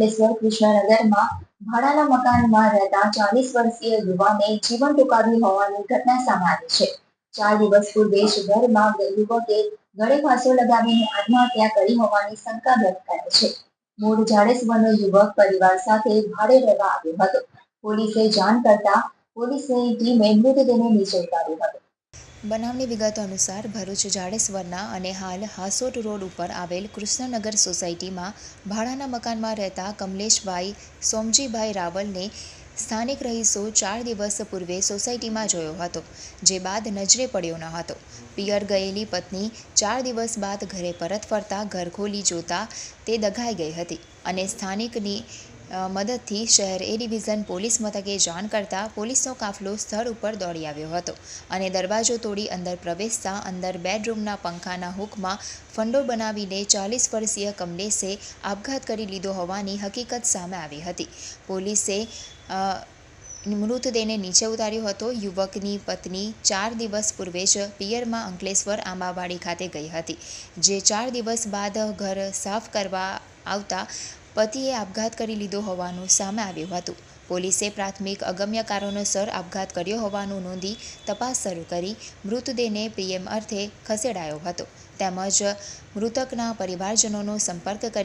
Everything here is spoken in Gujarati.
અંકલેશ્વર કૃષ્ણનગરમાં ભાડાના મકાનમાં રહેતા ચાલીસ વર્ષીય યુવાને જીવન ટૂંકાવ્યું હોવાની ઘટના સામે આવી છે. ચાર દિવસ જ યુવકે ગળે ફાંસો લગાવીને આત્મહત્યા કરી હોવાની શંકા વ્યક્ત કરે છે. મૂળ જાડેશ્વરનો યુવક પરિવાર સાથે ભાડે રહેવા આવ્યો હતો. પોલીસે જાણ કરતા પોલીસની ટીમે મૃતદેહને નીચે ઉતાર્યો હતો. બનાવની વિગતો અનુસાર ભરૂચ જાડેશ્વરના અને હાલ હાસોટ રોડ ઉપર આવેલ કૃષ્ણનગર સોસાયટીમાં ભાડાના મકાનમાં રહેતા કમલેશભાઈ, સોમજીભાઈ રાવલને સ્થાનિક રહીશો ચાર દિવસ પૂર્વે સોસાયટીમાં જોયો હતો, જે બાદ નજરે પડ્યો ન હતો. પિયર ગયેલી પત્ની ચાર દિવસ બાદ ઘરે પરત ફરતા ઘર ખોલી જોતા તે દગાઈ ગઈ હતી અને સ્થાનિકની મદદથી શહેર એ ડિવિઝન પોલીસ મથકે જાણ કરતા પોલીસનો કાફલો સ્થળ ઉપર દોડી આવ્યો હતો અને દરવાજો તોડી અંદર પ્રવેશતા અંદર બેડરૂમના પંખાના હુકમાં ફંડો બનાવીને ચાલીસ વર્ષીય કમલેશે આપઘાત કરી લીધો હોવાની હકીકત સામે આવી હતી. પોલીસે મૃતદેહને નીચે ઉતાર્યો હતો. યુવકની પત્ની ચાર દિવસ પૂર્વે જ પિયરમાં અંકલેશ્વર આંબાવાડી ખાતે ગઈ હતી, જે ચાર દિવસ બાદ ઘર સાફ કરવા આવતા પતિએ આપઘાત કરી લીધો હોવાનું સામે આવ્યું હતું. પોલીસે પ્રાથમિક અગમ્ય કારણોસર આપઘાત કર્યો હોવાનું નોંધી તપાસ શરૂ કરી મૃતદેહને પીએમ અર્થે ખસેડાયો હતો. તેમજ મૃતકના પરિવારજનોનો સંપર્ક કરી